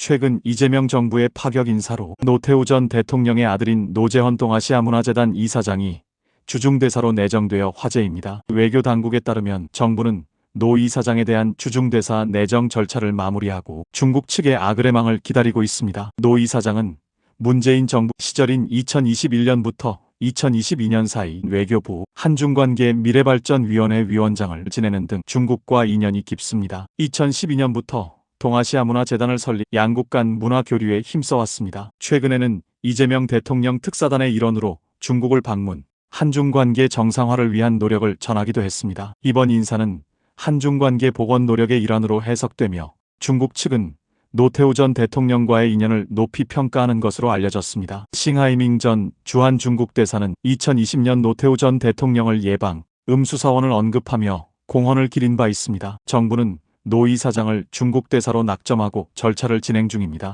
최근 이재명 정부의 파격 인사로 노태우 전 대통령의 아들인 노재헌 동아시아문화재단 이사장이 주중대사로 내정되어 화제입니다. 외교 당국에 따르면 정부는 노 이사장에 대한 주중대사 내정 절차를 마무리하고 중국 측의 아그레망을 기다리고 있습니다. 노 이사장은 문재인 정부 시절인 2021년부터 2022년 사이 외교부 한중관계 미래발전위원회 위원장을 지내는 등 중국과 인연이 깊습니다. 2012년부터 동아시아 문화재단을 설립 양국 간 문화 교류에 힘써왔습니다. 최근에는 이재명 대통령 특사단의 일원으로 중국을 방문, 한중 관계 정상화를 위한 노력을 전하기도 했습니다. 이번 인사는 한중 관계 복원 노력의 일환으로 해석되며 중국 측은 노태우 전 대통령과의 인연을 높이 평가하는 것으로 알려졌습니다. 싱하이밍 전 주한 중국 대사는 2020년 노태우 전 대통령을 예방, 음수사원을 언급하며 공헌을 기린 바 있습니다. 정부는 노 이사장을 중국 대사로 낙점하고 절차를 진행 중입니다.